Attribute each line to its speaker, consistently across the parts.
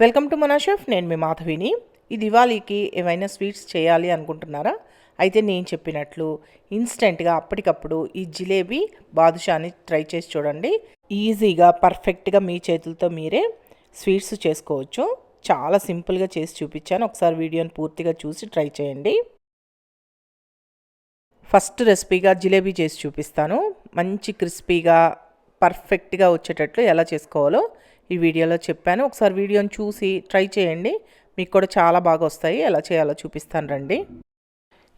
Speaker 1: Welcome to మన chef నేను మీ మాధవిని. ఈ దివాళీకి ఏమైనా స్వీట్స్ చేయాలి అనుకుంటున్నారా? అయితే నేను చెప్పినట్లు ఇన్స్టెంట్గా అప్పటికప్పుడు ఈ జిలేబీ బాదుషాని ట్రై చేసి చూడండి. ఈజీగా పర్ఫెక్ట్గా మీ చేతులతో మీరే స్వీట్స్ చేసుకోవచ్చు. చాలా సింపుల్గా చేసి చూపించాను. ఒకసారి వీడియోని పూర్తిగా చూసి ట్రై చేయండి. ఫస్ట్ రెసిపీగా జిలేబీ చేసి చూపిస్తాను. మంచి క్రిస్పీగా పర్ఫెక్ట్గా వచ్చేటట్లు ఎలా చేసుకోవాలో ఈ వీడియోలో చెప్పాను. ఒకసారి వీడియోని చూసి ట్రై చేయండి. మీకు కూడా చాలా బాగా వస్తాయి. ఎలా చేయాలో చూపిస్తాను రండి.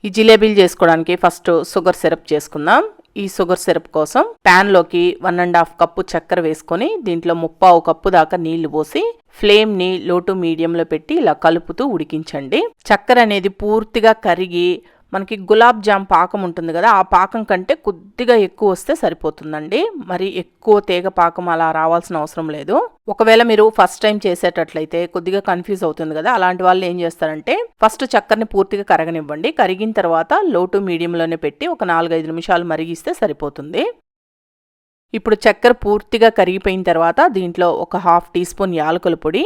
Speaker 1: ఈ జిలేబీలు చేసుకోవడానికి ఫస్ట్ షుగర్ సిరప్ చేసుకుందాం. ఈ షుగర్ సిరప్ కోసం ప్యాన్లోకి వన్ అండ్ హాఫ్ కప్పు చక్కెర వేసుకొని దీంట్లో ముప్పావు కప్పు దాకా నీళ్ళు పోసి ఫ్లేమ్ని లో టు మీడియంలో పెట్టి ఇలా కలుపుతూ ఉడికించండి. చక్కెర అనేది పూర్తిగా కరిగి మనకి గులాబ్ జామ్ పాకం ఉంటుంది కదా ఆ పాకం కంటే కొద్దిగా ఎక్కువ వస్తే సరిపోతుందండి. మరి ఎక్కువ తీగ పాకం అలా రావాల్సిన అవసరం లేదు. ఒకవేళ మీరు ఫస్ట్ టైం చేసేటట్లయితే కొద్దిగా కన్ఫ్యూజ్ అవుతుంది కదా అలాంటి వాళ్ళు ఏం చేస్తారంటే ఫస్ట్ చక్కెరని పూర్తిగా కరగనివ్వండి. కరిగిన తర్వాత లో టు మీడియంలోనే పెట్టి ఒక నాలుగైదు నిమిషాలు మరిగిస్తే సరిపోతుంది. ఇప్పుడు చక్కెర పూర్తిగా కరిగిపోయిన తర్వాత దీంట్లో ఒక హాఫ్ టీ స్పూన్ యాలకుల పొడి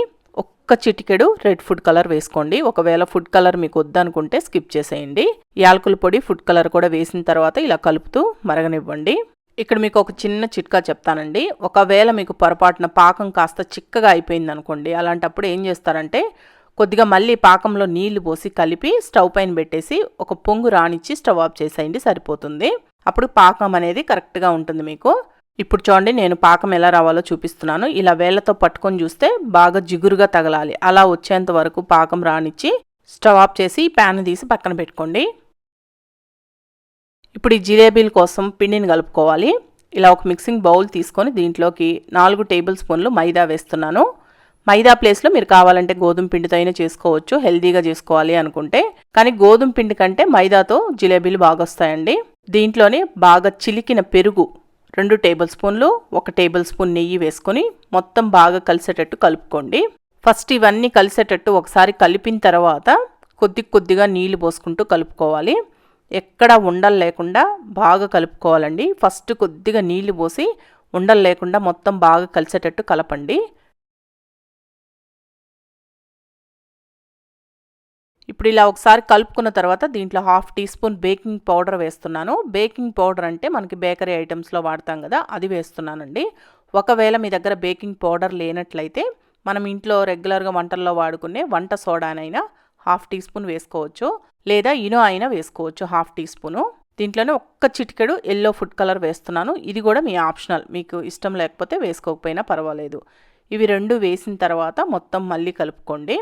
Speaker 1: ఒక్క చిటికెడు రెడ్ ఫుడ్ కలర్ వేసుకోండి. ఒకవేళ ఫుడ్ కలర్ మీకు వద్దనుకుంటే స్కిప్ చేసేయండి. యాలకుల పొడి ఫుడ్ కలర్ కూడా వేసిన తర్వాత ఇలా కలుపుతూ మరగనివ్వండి. ఇక్కడ మీకు ఒక చిన్న చిట్కా చెప్తానండి. ఒకవేళ మీకు పొరపాటున పాకం కాస్త చిక్కగా అయిపోయింది అనుకోండి అలాంటప్పుడు ఏం చేస్తారంటే కొద్దిగా మళ్ళీ పాకంలో నీళ్ళు పోసి కలిపి స్టవ్ పైన పెట్టేసి ఒక పొంగు రానిచ్చి స్టవ్ ఆఫ్ చేసేయండి సరిపోతుంది. అప్పుడు పాకం అనేది కరెక్ట్గా ఉంటుంది మీకు. ఇప్పుడు చూడండి నేను పాకం ఎలా రావాలో చూపిస్తున్నాను. ఇలా వేళ్ళతో పట్టుకొని చూస్తే బాగా జిగురుగా తగలాలి. అలా వచ్చేంత వరకు పాకం రానిచ్చి స్టవ్ ఆఫ్ చేసి ప్యాన్ తీసి పక్కన పెట్టుకోండి. ఇప్పుడు ఈ జిలేబీల కోసం పిండిని కలుపుకోవాలి. ఇలా ఒక మిక్సింగ్ బౌల్ తీసుకొని దీంట్లోకి నాలుగు టేబుల్ స్పూన్లు మైదా వేస్తున్నాను. మైదా ప్లేస్లో మీరు కావాలంటే గోధుమ పిండితో అయినా చేసుకోవచ్చు హెల్దీగా చేసుకోవాలి అనుకుంటే. కానీ గోధుమ పిండి కంటే మైదాతో జిలేబీలు బాగా వస్తాయండి. దీంట్లోనే బాగా చిలికిన పెరుగు రెండు టేబుల్ స్పూన్లు ఒక టేబుల్ స్పూన్ నెయ్యి వేసుకొని మొత్తం బాగా కలిసేటట్టు కలుపుకోండి. ఫస్ట్ ఇవన్నీ కలిసేటట్టు ఒకసారి కలిపిన తర్వాత కొద్ది కొద్దిగా నీళ్ళు పోసుకుంటూ కలుపుకోవాలి. ఎక్కడ ఉండలు లేకుండా బాగా కలుపుకోవాలండి. ఫస్ట్ కొద్దిగా నీళ్ళు పోసి ఉండలు లేకుండా మొత్తం బాగా కలిసేటట్టు కలపండి. ఇప్పుడు ఇలా ఒకసారి కలుపుకున్న తర్వాత దీంట్లో half teaspoon baking powder వేస్తున్నాను. బేకింగ్ పౌడర్ అంటే మనకి బేకరీ ఐటమ్స్లో వాడతాం కదా అది వేస్తున్నానండి. ఒకవేళ మీ దగ్గర బేకింగ్ పౌడర్ లేనట్లయితే మనం ఇంట్లో రెగ్యులర్గా వంటల్లో వాడుకునే వంట సోడానైనా హాఫ్ టీ స్పూన్ వేసుకోవచ్చు. లేదా ఇనో అయినా వేసుకోవచ్చు హాఫ్ టీ స్పూను. దీంట్లోనే ఒక్క చిటికెడు ఎల్లో ఫుడ్ కలర్ వేస్తున్నాను. ఇది కూడా మీ ఆప్షనల్. మీకు ఇష్టం లేకపోతే వేసుకోకపోయినా పర్వాలేదు. ఇవి రెండు వేసిన తర్వాత మొత్తం మళ్ళీ కలుపుకోండి.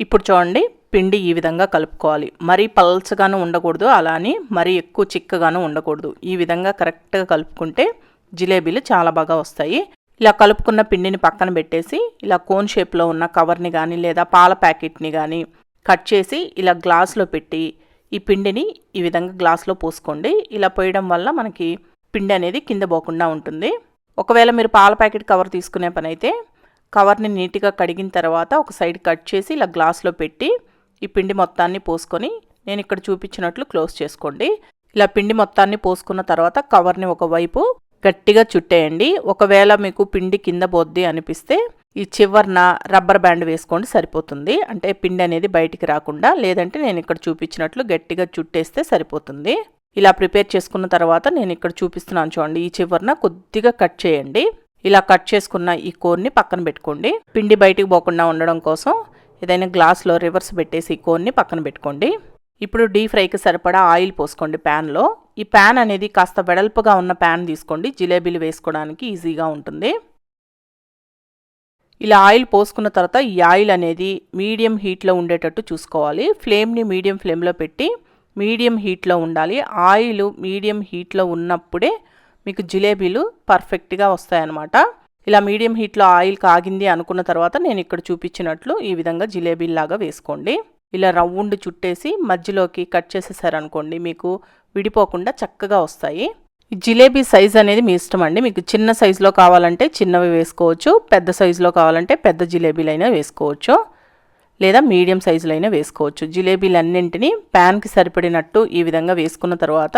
Speaker 1: ఇప్పుడు చూడండి పిండి ఈ విధంగా కలుపుకోవాలి. మరీ పల్చగాను ఉండకూడదు అలానే మరీ ఎక్కువ చిక్కగాను ఉండకూడదు. ఈ విధంగా కరెక్ట్గా కలుపుకుంటే జిలేబీలు చాలా బాగా వస్తాయి. ఇలా కలుపుకున్న పిండిని పక్కన పెట్టేసి ఇలా కోన్ షేప్లో ఉన్న కవర్ని కానీ లేదా పాల ప్యాకెట్ని కానీ కట్ చేసి ఇలా గ్లాస్లో పెట్టి ఈ పిండిని ఈ విధంగా గ్లాస్లో పోసుకోండి. ఇలా పోయడం వల్ల మనకి పిండి అనేది కింద పోకుండా ఉంటుంది. ఒకవేళ మీరు పాల ప్యాకెట్ కవర్ తీసుకునే పని అయితే కవర్ని నీట్గా కడిగిన తర్వాత ఒక సైడ్ కట్ చేసి ఇలా గ్లాస్లో పెట్టి ఈ పిండి మొత్తాన్ని పోసుకొని నేను ఇక్కడ చూపించినట్లు క్లోజ్ చేసుకోండి. ఇలా పిండి మొత్తాన్ని పోసుకున్న తర్వాత కవర్ని ఒకవైపు గట్టిగా చుట్టేయండి. ఒకవేళ మీకు పిండి కింద పోద్ది అనిపిస్తే ఈ చివరన రబ్బర్ బ్యాండ్ వేసుకోండి సరిపోతుంది. అంటే పిండి అనేది బయటికి రాకుండా లేదంటే నేను ఇక్కడ చూపించినట్లు గట్టిగా చుట్టేస్తే సరిపోతుంది. ఇలా ప్రిపేర్ చేసుకున్న తర్వాత నేను ఇక్కడ చూపిస్తున్నాను చూడండి ఈ చివరిన కొద్దిగా కట్ చేయండి. ఇలా కట్ చేసుకున్న ఈ కోర్ని పక్కన పెట్టుకోండి. పిండి బయటికి పోకుండా ఉండడం కోసం ఏదైనా గ్లాస్లో రివర్స్ పెట్టేసి ఈ కోర్ని పక్కన పెట్టుకోండి. ఇప్పుడు డీప్ ఫ్రైకి సరిపడా ఆయిల్ పోసుకోండి ప్యాన్లో. ఈ ప్యాన్ అనేది కాస్త వెడల్పుగా ఉన్న ప్యాన్ తీసుకోండి. జిలేబీలు వేసుకోవడానికి ఈజీగా ఉంటుంది. ఇలా ఆయిల్ పోసుకున్న తర్వాత ఈ ఆయిల్ అనేది మీడియం హీట్లో ఉండేటట్టు చూసుకోవాలి. ఫ్లేమ్ని మీడియం ఫ్లేమ్లో పెట్టి మీడియం హీట్లో ఉండాలి. ఆయిల్ మీడియం హీట్లో ఉన్నప్పుడే మీకు జిలేబీలు పర్ఫెక్ట్గా వస్తాయన్నమాట. ఇలా మీడియం హీట్లో ఆయిల్ కాగింది అనుకున్న తర్వాత నేను ఇక్కడ చూపించినట్లు ఈ విధంగా జిలేబీలాగా వేసుకోండి. ఇలా రౌండ్ చుట్టేసి మధ్యలోకి కట్ చేసేసారనుకోండి మీకు విడిపోకుండా చక్కగా వస్తాయి. ఈ జిలేబీ సైజ్ అనేది మీ ఇష్టం అండి. మీకు చిన్న సైజులో కావాలంటే చిన్నవి వేసుకోవచ్చు పెద్ద సైజులో కావాలంటే పెద్ద జిలేబీలైనా వేసుకోవచ్చు లేదా మీడియం సైజులో అయినా వేసుకోవచ్చు. జిలేబీలన్నింటినీ ప్యాన్కి సరిపడినట్టు ఈ విధంగా వేసుకున్న తర్వాత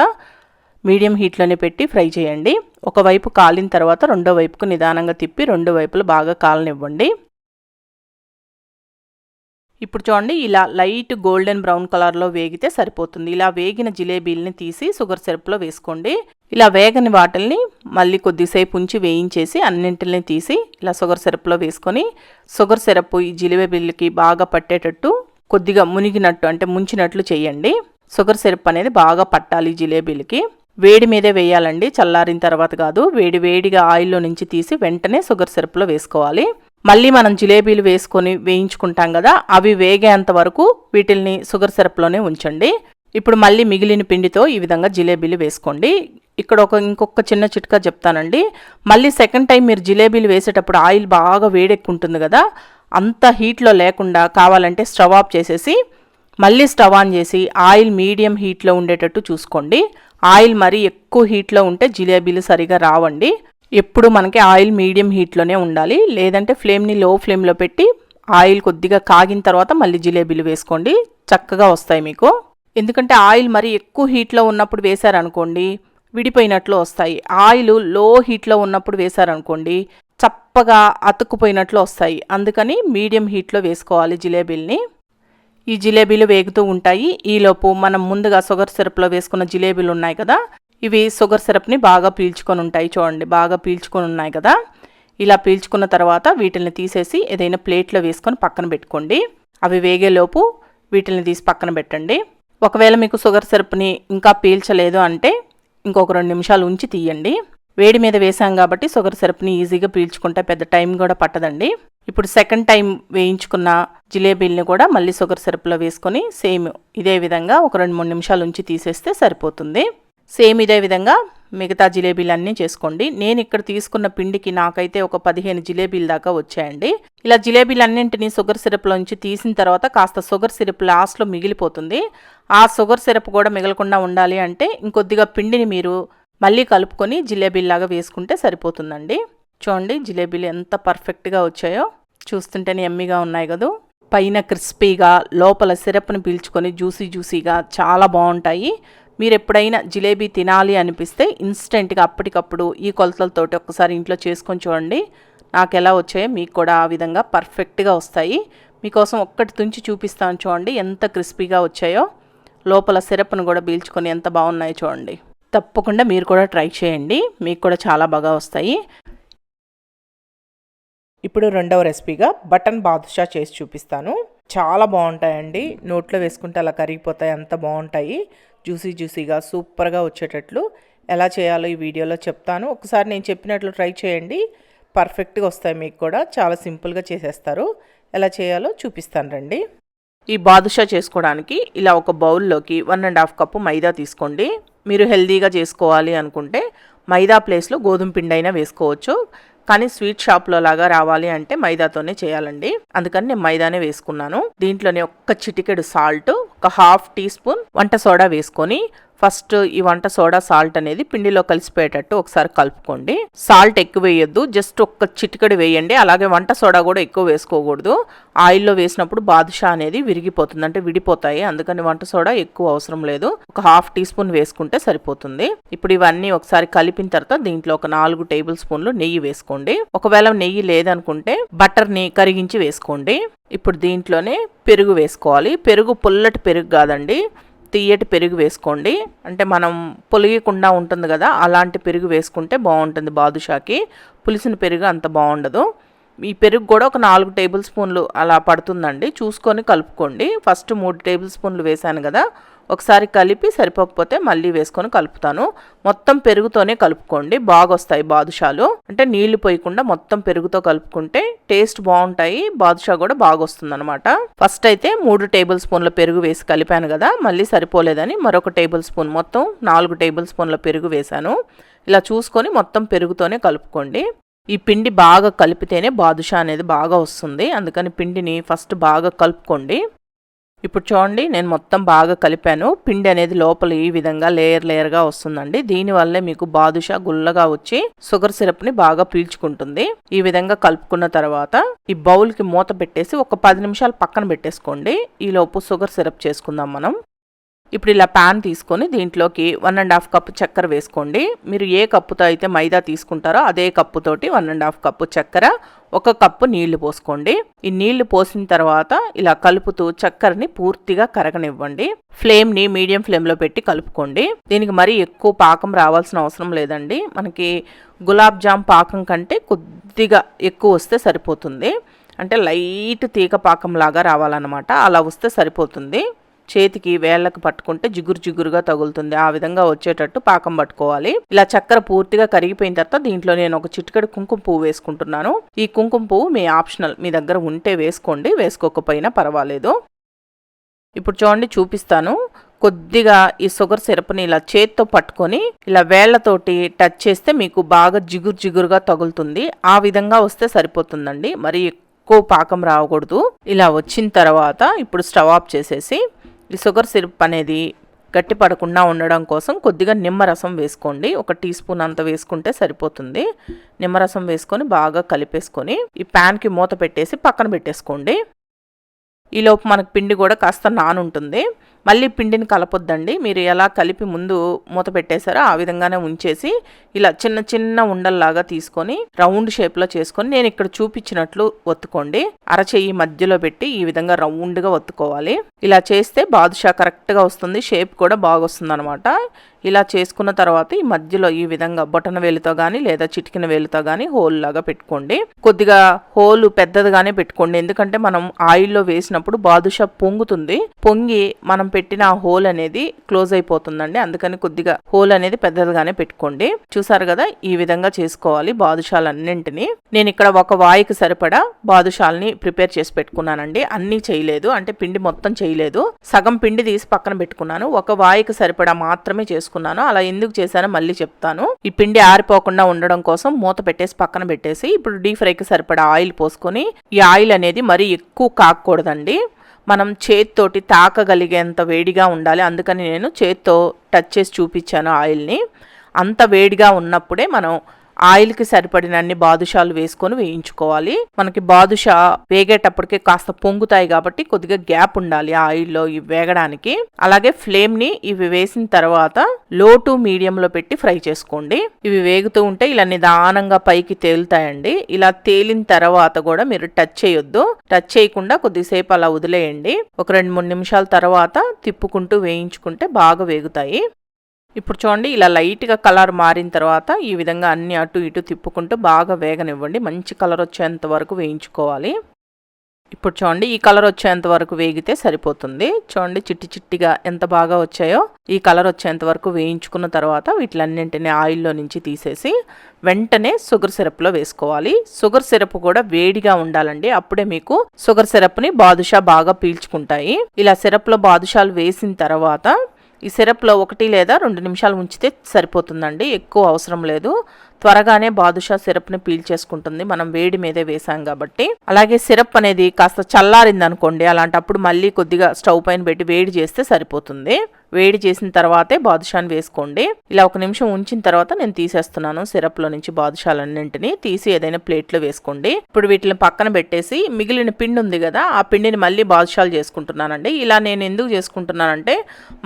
Speaker 1: మీడియం హీట్లోనే పెట్టి ఫ్రై చేయండి. ఒకవైపు కాలిన తర్వాత రెండో వైపుకు నిదానంగా తిప్పి రెండు వైపులు బాగా కాలనివ్వండి. ఇప్పుడు చూడండి ఇలా లైట్ గోల్డెన్ బ్రౌన్ కలర్లో వేగితే సరిపోతుంది. ఇలా వేగిన జిలేబీలని తీసి షుగర్ సిరప్లో వేసుకోండి. ఇలా వేగని వాటిల్ని మళ్ళీ కొద్దిసేపు ఉంచి వేయించేసి అన్నింటిని తీసి ఇలా షుగర్ సిరప్లో వేసుకొని షుగర్ సిరప్ ఈ జిలేబీలకి బాగా పట్టేటట్టు కొద్దిగా మునిగినట్టు అంటే ముంచినట్లు చేయండి. షుగర్ సిరప్ అనేది బాగా పట్టాలి జిలేబీలకి. వేడి మీదే వేయాలండి. చల్లారిన తర్వాత కాదు వేడి వేడిగా ఆయిల్లో నుంచి తీసి వెంటనే షుగర్ సిరప్లో వేసుకోవాలి. మళ్ళీ మనం జిలేబీలు వేసుకొని వేయించుకుంటాం కదా అవి వేగేంత వరకు వీటిల్ని షుగర్ సిరప్లోనే ఉంచండి. ఇప్పుడు మళ్ళీ మిగిలిన పిండితో ఈ విధంగా జిలేబీలు వేసుకోండి. ఇక్కడ ఒక ఇంకొక చిన్న చిట్కా చెప్తానండి. మళ్ళీ సెకండ్ టైం మీరు జిలేబీలు వేసేటప్పుడు ఆయిల్ బాగా వేడెక్కుంటుంది కదా అంత హీట్లో లేకుండా కావాలంటే స్టవ్ ఆఫ్ చేసేసి మళ్ళీ స్టవ్ ఆన్ చేసి ఆయిల్ మీడియం హీట్లో ఉండేటట్టు చూసుకోండి. ఆయిల్ మరీ ఎక్కువ హీట్లో ఉంటే జిలేబీలు సరిగా రావండి. ఎప్పుడు మనకి ఆయిల్ మీడియం హీట్లోనే ఉండాలి. లేదంటే ఫ్లేమ్ని లో ఫ్లేమ్లో పెట్టి ఆయిల్ కొద్దిగా కాగిన తర్వాత మళ్ళీ జిలేబీలు వేసుకోండి. చక్కగా వస్తాయి మీకు. ఎందుకంటే ఆయిల్ మరి ఎక్కువ హీట్లో ఉన్నప్పుడు వేశారనుకోండి విడిపోయినట్లు వస్తాయి. ఆయిల్లో హీట్లో ఉన్నప్పుడు వేశారనుకోండి చప్పగా అతుక్కుపోయినట్లు వస్తాయి. అందుకని మీడియం హీట్లో వేసుకోవాలి జిలేబీల్ని. ఈ జిలేబీలు వేగుతూ ఉంటాయి. ఈలోపు మనం ముందుగా షుగర్ సిరప్లో వేసుకున్న జిలేబీలు ఉన్నాయి కదా ఇవి షుగర్ సిరప్ని బాగా పీల్చుకొని ఉంటాయి చూడండి బాగా పీల్చుకొని ఉన్నాయి కదా. ఇలా పీల్చుకున్న తర్వాత వీటిని తీసేసి ఏదైనా ప్లేట్లో వేసుకొని పక్కన పెట్టుకోండి. అవి వేగేలోపు వీటిని తీసి పక్కన పెట్టండి. ఒకవేళ మీకు షుగర్ సిరప్ని ఇంకా పీల్చలేదు అంటే ఇంకొక రెండు నిమిషాలు ఉంచి తీయండి. వేడి మీద వేసాం కాబట్టి షుగర్ సిరప్ని ఈజీగా పీల్చుకుంటే పెద్ద టైం కూడా పట్టదండి. ఇప్పుడు సెకండ్ టైం వేయించుకున్న జిలేబీల్ని కూడా మళ్ళీ షుగర్ సిరప్లో వేసుకొని సేమ్ ఇదే విధంగా ఒక రెండు మూడు నిమిషాలు ఉంచి తీసేస్తే సరిపోతుంది. సేమ్ ఇదే విధంగా మిగతా జిలేబీలన్నీ చేసుకోండి. నేను ఇక్కడ తీసుకున్న పిండికి నాకైతే ఒక పదిహేను జిలేబీల దాకా వచ్చాయండి. ఇలా జిలేబీలన్నింటినీ షుగర్ సిరప్లోంచి తీసిన తర్వాత కాస్త షుగర్ సిరప్ లాస్ట్లో మిగిలిపోతుంది. ఆ షుగర్ సిరప్ కూడా మిగలకుండా ఉండాలి అంటే ఇంకొద్దిగా పిండిని మీరు మళ్ళీ కలుపుకొని జిలేబీలాగా వేసుకుంటే సరిపోతుందండి. చూడండి జిలేబీలు ఎంత పర్ఫెక్ట్గా వచ్చాయో. చూస్తుంటేనే ఎమ్మిగా ఉన్నాయి కదా? పైన క్రిస్పీగా లోపల సిరప్ని పీల్చుకొని జ్యూసీ జ్యూసీగా చాలా బాగుంటాయి. మీరు ఎప్పుడైనా జిలేబీ తినాలి అనిపిస్తే ఇన్స్టెంట్గా అప్పటికప్పుడు ఈ కొలతలతోటి ఒక్కసారి ఇంట్లో చేసుకొని చూడండి. నాకు ఎలా వచ్చాయో మీకు కూడా ఆ విధంగా పర్ఫెక్ట్గా వస్తాయి. మీకోసం ఒక్కటి తుంచి చూపిస్తాను చూడండి ఎంత క్రిస్పీగా వచ్చాయో. లోపల సిరప్ను కూడా పీల్చుకొని ఎంత బాగున్నాయో చూడండి. తప్పకుండా మీరు కూడా ట్రై చేయండి. మీకు కూడా చాలా బాగా వస్తాయి. ఇప్పుడు రెండవ రెసిపీగా బటన్ బాదుషా చేసి చూపిస్తాను. చాలా బాగుంటాయండి. నోట్లో వేసుకుంటే అలా కరిగిపోతాయి. అంత బాగుంటాయి. జ్యూసీ జ్యూసీగా సూపర్గా వచ్చేటట్లు. ఎలా చేయాలో ఈ వీడియోలో చెప్తాను. ఒకసారి నేను చెప్పినట్లు ట్రై చేయండి. పర్ఫెక్ట్గా వస్తాయి మీకు కూడా. చాలా సింపుల్గా చేసేస్తారు. ఎలా చేయాలో చూపిస్తాను రండి. ఈ బాదుషా చేసుకోవడానికి ఇలా ఒక బౌల్లోకి వన్ అండ్ హాఫ్ కప్పు మైదా తీసుకోండి. మీరు హెల్దీగా చేసుకోవాలి అనుకుంటే మైదా ప్లేస్లో గోధుమ పిండి అయినా వేసుకోవచ్చు. కానీ స్వీట్ షాప్లో లాగా రావాలి అంటే మైదాతోనే చేయాలండి. అందుకని నేను మైదానే వేసుకున్నాను. దీంట్లోనే ఒక్క చిటికెడు సాల్ట్ ఒక హాఫ్ టీ స్పూన్ వంట సోడా వేసుకొని ఫస్ట్ ఈ వంట సోడా సాల్ట్ అనేది పిండిలో కలిసిపోయేటట్టు ఒకసారి కలుపుకోండి. సాల్ట్ ఎక్కువ వేయొద్దు జస్ట్ ఒక్క చిటికడి వేయండి. అలాగే వంట సోడా కూడా ఎక్కువ వేసుకోకూడదు. ఆయిల్లో వేసినప్పుడు బాదుషా అనేది విరిగిపోతుంది అంటే విడిపోతాయి. అందుకని వంట సోడా ఎక్కువ అవసరం లేదు. ఒక హాఫ్ టీ స్పూన్ వేసుకుంటే సరిపోతుంది. ఇప్పుడు ఇవన్నీ ఒకసారి కలిపిన తర్వాత దీంట్లో ఒక నాలుగు టేబుల్ స్పూన్లు నెయ్యి వేసుకోండి. ఒకవేళ నెయ్యి లేదనుకుంటే బటర్ని కరిగించి వేసుకోండి. ఇప్పుడు దీంట్లోనే పెరుగు వేసుకోవాలి. పెరుగు పుల్లటి పెరుగు కాదండి. తీయటి పెరుగు వేసుకోండి. అంటే మనం పొలిగకుండా ఉంటుంది కదా అలాంటి పెరుగు వేసుకుంటే బాగుంటుంది బాదుషాకి. పులిసిన పెరుగు అంత బాగుండదు. ఈ పెరుగు కూడా ఒక నాలుగు టేబుల్ స్పూన్లు అలా పడుతుందండి. చూసుకొని కలుపుకోండి. ఫస్ట్ మూడు టేబుల్ స్పూన్లు వేసాను కదా ఒకసారి కలిపి సరిపోకపోతే మళ్ళీ వేసుకొని కలుపుతాను. మొత్తం పెరుగుతోనే కలుపుకోండి. బాగా వస్తాయి బాదుషాలు. అంటే నీళ్ళు పోయకుండా మొత్తం పెరుగుతో కలుపుకుంటే టేస్ట్ బాగుంటాయి. బాదుషా కూడా బాగా వస్తుంది అనమాట ఫస్ట్ అయితే మూడు టేబుల్ స్పూన్ల పెరుగు వేసి కలిపాను కదా మళ్ళీ సరిపోలేదని మరొక టేబుల్ స్పూన్ మొత్తం నాలుగు టేబుల్ స్పూన్ల పెరుగు వేశాను. ఇలా చూసుకొని మొత్తం పెరుగుతోనే కలుపుకోండి. ఈ పిండి బాగా కలిపితేనే బాదుషా అనేది బాగా వస్తుంది. అందుకని పిండిని ఫస్ట్ బాగా కలుపుకోండి. ఇప్పుడు చూడండి నేను మొత్తం బాగా కలిపాను. పిండి అనేది లోపల ఈ విధంగా లేయర్ లేయర్గా వస్తుందండి. దీనివల్లే మీకు బాదుషా గుల్లగా వచ్చి షుగర్ సిరప్ని బాగా పీల్చుకుంటుంది. ఈ విధంగా కలుపుకున్న తర్వాత ఈ బౌల్కి మూత పెట్టేసి ఒక పది నిమిషాలు పక్కన పెట్టేసుకోండి. ఈ లోపు షుగర్ సిరప్ చేసుకుందాం మనం. ఇప్పుడు ఇలా ప్యాన్ తీసుకొని దీంట్లోకి వన్ అండ్ హాఫ్ కప్పు చక్కెర వేసుకోండి. మీరు ఏ కప్పుతో అయితే మైదా తీసుకుంటారో అదే కప్పుతోటి వన్ అండ్ హాఫ్ కప్పు చక్కెర ఒక కప్పు నీళ్ళు పోసుకోండి. ఈ నీళ్ళు పోసిన తర్వాత ఇలా కలుపుతూ చక్కెరని పూర్తిగా కరగనివ్వండి. ఫ్లేమ్ని మీడియం ఫ్లేమ్లో పెట్టి కలుపుకోండి. దీనికి మరీ ఎక్కువ పాకం రావాల్సిన అవసరం లేదండి. మనకి గులాబ్ జామ్ పాకం కంటే కొద్దిగా ఎక్కువ వస్తే సరిపోతుంది. అంటే లైట్ తీగ పాకం లాగా రావాలన్నమాట. అలా వస్తే సరిపోతుంది. చేతికి వేళ్ళకు పట్టుకుంటే జిగురు జిగురుగా తగులుతుంది. ఆ విధంగా వచ్చేటట్టు పాకం పట్టుకోవాలి. ఇలా చక్కెర పూర్తిగా కరిగిపోయిన తర్వాత దీంట్లో నేను ఒక చిటికెడు కుంకుమ పువ్వు వేసుకుంటున్నాను. ఈ కుంకుమ పువ్వు మీ ఆప్షనల్ మీ దగ్గర ఉంటే వేసుకోండి వేసుకోకపోయినా పర్వాలేదు. ఇప్పుడు చూడండి చూపిస్తాను. కొద్దిగా ఈ షుగర్ సిరప్ని ఇలా చేత్తో పట్టుకొని ఇలా వేళ్ళతోటి టచ్ చేస్తే మీకు బాగా జిగురు జిగురుగా తగులుతుంది. ఆ విధంగా వస్తే సరిపోతుందండి. మరి ఎక్కువ పాకం రాకూడదు. ఇలా వచ్చిన తర్వాత ఇప్పుడు స్టవ్ ఆఫ్ చేసేసి ఈ షుగర్ సిరప్ అనేది గట్టి పడకుండా ఉండడం కోసం కొద్దిగా నిమ్మరసం వేసుకోండి. ఒక టీ స్పూన్ అంత వేసుకుంటే సరిపోతుంది. నిమ్మరసం వేసుకొని బాగా కలిపేసుకొని ఈ ప్యాన్కి మూత పెట్టేసి పక్కన పెట్టేసుకోండి. ఈలోపు మనకు పిండి కూడా కాస్త నానుంటుంది. మళ్ళీ పిండిని కలపొద్దండి. మీరు ఎలా కలిపి ముందు మూత పెట్టేశారో ఆ విధంగానే ఉంచేసి ఇలా చిన్న చిన్న ఉండల్లాగా తీసుకొని రౌండ్ షేప్లో చేసుకొని నేను ఇక్కడ చూపించినట్లు ఒత్తుకోండి. అరచెయ్యి మధ్యలో పెట్టి ఈ విధంగా రౌండ్గా ఒత్తుకోవాలి. ఇలా చేస్తే బాదుషా కరెక్ట్గా వస్తుంది. షేప్ కూడా బాగా వస్తుంది అనమాట ఇలా చేసుకున్న తర్వాత ఈ మధ్యలో ఈ విధంగా బొటన వేలుతో కానీ లేదా చిటికిన వేలుతో కానీ హోల్ లాగా పెట్టుకోండి. కొద్దిగా హోల్ పెద్దదిగానే పెట్టుకోండి. ఎందుకంటే మనం ఆయిల్లో వేసినప్పుడు బాదుషా పొంగుతుంది. పొంగి మనం పెట్టిన ఆ హోల్ అనేది క్లోజ్ అయిపోతుందండి. అందుకని కొద్దిగా హోల్ అనేది పెద్దదిగానే పెట్టుకోండి. చూసారు కదా ఈ విధంగా చేసుకోవాలి బాదుషాలన్నింటినీ. నేను ఇక్కడ ఒక వాయికి సరిపడా బాదుషాల్ని ప్రిపేర్ చేసి పెట్టుకున్నానండి. అన్నీ చేయలేదు. అంటే పిండి మొత్తం చేయలేదు. సగం పిండి తీసి పక్కన పెట్టుకున్నాను. ఒక వాయికి సరిపడా మాత్రమే చేసుకున్నాను అలా ఎందుకు చేశానో మళ్ళీ చెప్తాను. ఈ పిండి ఆరిపోకుండా ఉండడం కోసం మూత పెట్టేసి పక్కన పెట్టేసి ఇప్పుడు డీప్ ఫ్రైకి సరిపడా ఆయిల్ పోసుకొని ఈ ఆయిల్ అనేది మరీ ఎక్కువ కాకూడదండి. మనం చేత్తోటి తాకగలిగేంత వేడిగా ఉండాలి. అందుకని నేను చేత్తో టచ్ చేసి చూపించాను ఆయిల్ని. అంత వేడిగా ఉన్నప్పుడే మనం ఆయిల్కి సరిపడినన్ని బాదుషాలు వేసుకొని వేయించుకోవాలి. మనకి బాదుషా వేగేటప్పటికే కాస్త పొంగుతాయి కాబట్టి కొద్దిగా గ్యాప్ ఉండాలి ఆయిల్లో ఇవి వేగడానికి. అలాగే ఫ్లేమ్ని ఇవి వేసిన తర్వాత లో టు మీడియంలో పెట్టి ఫ్రై చేసుకోండి. ఇవి వేగుతూ ఉంటే ఇలా నిదానంగా పైకి తేలుతాయండి. ఇలా తేలిన తర్వాత కూడా మీరు టచ్ చేయొద్దు. టచ్ చేయకుండా కొద్దిసేపు అలా వదిలేయండి. ఒక రెండు మూడు నిమిషాల తర్వాత తిప్పుకుంటూ వేయించుకుంటే బాగా వేగుతాయి. ఇప్పుడు చూడండి ఇలా లైట్గా కలర్ మారిన తర్వాత ఈ విధంగా అన్ని అటు ఇటు తిప్పుకుంటూ బాగా వేగనివ్వండి. మంచి కలర్ వచ్చేంత వరకు వేయించుకోవాలి. ఇప్పుడు చూడండి ఈ కలర్ వచ్చేంత వరకు వేగితే సరిపోతుంది. చూడండి చిట్టి చిట్టిగా ఎంత బాగా వచ్చాయో ఈ కలర్ వచ్చేంత వరకు వేయించుకున్న తర్వాత వీటిలన్నింటినీ ఆయిల్లో నుంచి తీసేసి వెంటనే షుగర్ సిరప్లో వేసుకోవాలి. షుగర్ సిరప్ కూడా వేడిగా ఉండాలండి. అప్పుడే మీకు షుగర్ సిరప్ని బాదుషా బాగా పీల్చుకుంటాయి. ఇలా సిరప్లో బాదుషాలు వేసిన తర్వాత ఈ సిరప్లో ఒకటి లేదా రెండు నిమిషాలు ఉంచితే సరిపోతుందండి. ఎక్కువ అవసరం లేదు. త్వరగానే బాదుషా సిరప్ని పీల్చేసుకుంటుంది మనం వేడి మీదే వేసాం కాబట్టి. అలాగే సిరప్ అనేది కాస్త చల్లారింది అనుకోండి అలాంటప్పుడు మళ్ళీ కొద్దిగా స్టవ్ పైన పెట్టి వేడి చేస్తే సరిపోతుంది. వేడి చేసిన తర్వాతే బాదుషాని వేసుకోండి. ఇలా ఒక నిమిషం ఉంచిన తర్వాత నేను తీసేస్తున్నాను సిరప్లో నుంచి బాదుషాలన్నింటినీ. తీసి ఏదైనా ప్లేట్లో వేసుకోండి. ఇప్పుడు వీటిని పక్కన పెట్టేసి మిగిలిన పిండి ఉంది కదా ఆ పిండిని మళ్ళీ బాదుషాలు చేసుకుంటున్నానండి. ఇలా నేను ఎందుకు చేసుకుంటున్నానంటే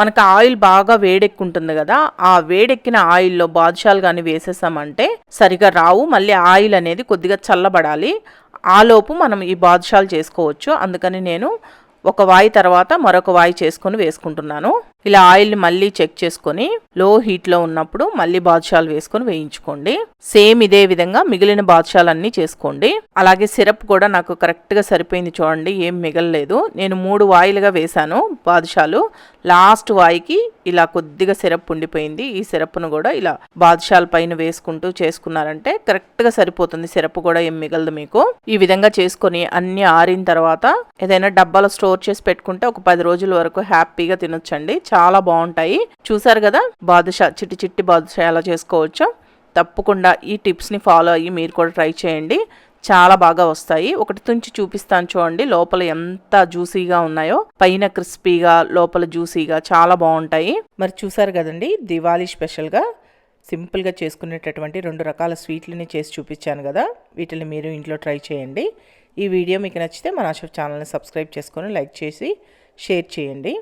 Speaker 1: మనకు ఆయిల్ బాగా వేడెక్కుంటుంది కదా ఆ వేడెక్కిన ఆయిల్లో బాదుషాలు కానీ వేసేసామంటే సరిగా రావు మళ్ళీ ఆయిల్ అనేది కొద్దిగా చల్లబడాలి. ఆలోపు మనం ఈ బాదుషాలు చేసుకోవచ్చు. అందుకని నేను ఒక వాయి తర్వాత మరొక వాయి చేసుకొని వేసుకుంటున్నాను. ఇలా ఆయిల్ని మళ్ళీ చెక్ చేసుకొని లో హీట్లో ఉన్నప్పుడు మళ్ళీ బాదుషాలు వేసుకొని వేయించుకోండి. సేమ్ ఇదే విధంగా మిగిలిన బాదుషాలన్నీ చేసుకోండి. అలాగే సిరప్ కూడా నాకు కరెక్ట్గా సరిపోయింది చూడండి ఏం మిగలలేదు. నేను మూడు వాయిలుగా వేశాను బాదుషాలు. లాస్ట్ వాయికి ఇలా కొద్దిగా సిరప్ ఉండిపోయింది. ఈ సిరప్ను కూడా ఇలా బాదుషాల పైన వేసుకుంటూ చేసుకున్నారంటే కరెక్ట్గా సరిపోతుంది. సిరప్ కూడా ఏం మిగలదు మీకు. ఈ విధంగా చేసుకొని అన్ని ఆరిన తర్వాత ఏదైనా డబ్బాల స్టోర్ చేసి పెట్టుకుంటే ఒక పది రోజుల వరకు హ్యాపీగా తినొచ్చండి. చాలా బాగుంటాయి. చూసారు కదా? బాదుషా చిట్టి చిట్టి బాదుషా ఎలా చేసుకోవచ్చో? తప్పకుండా ఈ టిప్స్ని ఫాలో అయ్యి మీరు కూడా ట్రై చేయండి. చాలా బాగా వస్తాయి. ఒకటి తుంచి చూపిస్తాను చూడండి. లోపల ఎంత జ్యూసీగా ఉన్నాయో. పైన క్రిస్పీగా లోపల జ్యూసీగా చాలా బాగుంటాయి. మరి చూసారు కదండి? దివాళీ స్పెషల్గా సింపుల్గా చేసుకునేటటువంటి రెండు రకాల స్వీట్లని చేసి చూపించాను కదా? వీటిని మీరు ఇంట్లో ట్రై చేయండి. ఈ వీడియో మీకు నచ్చితే మన అశోక్ ఛానల్ని సబ్స్క్రైబ్ చేసుకొని లైక్ చేసి షేర్ చేయండి.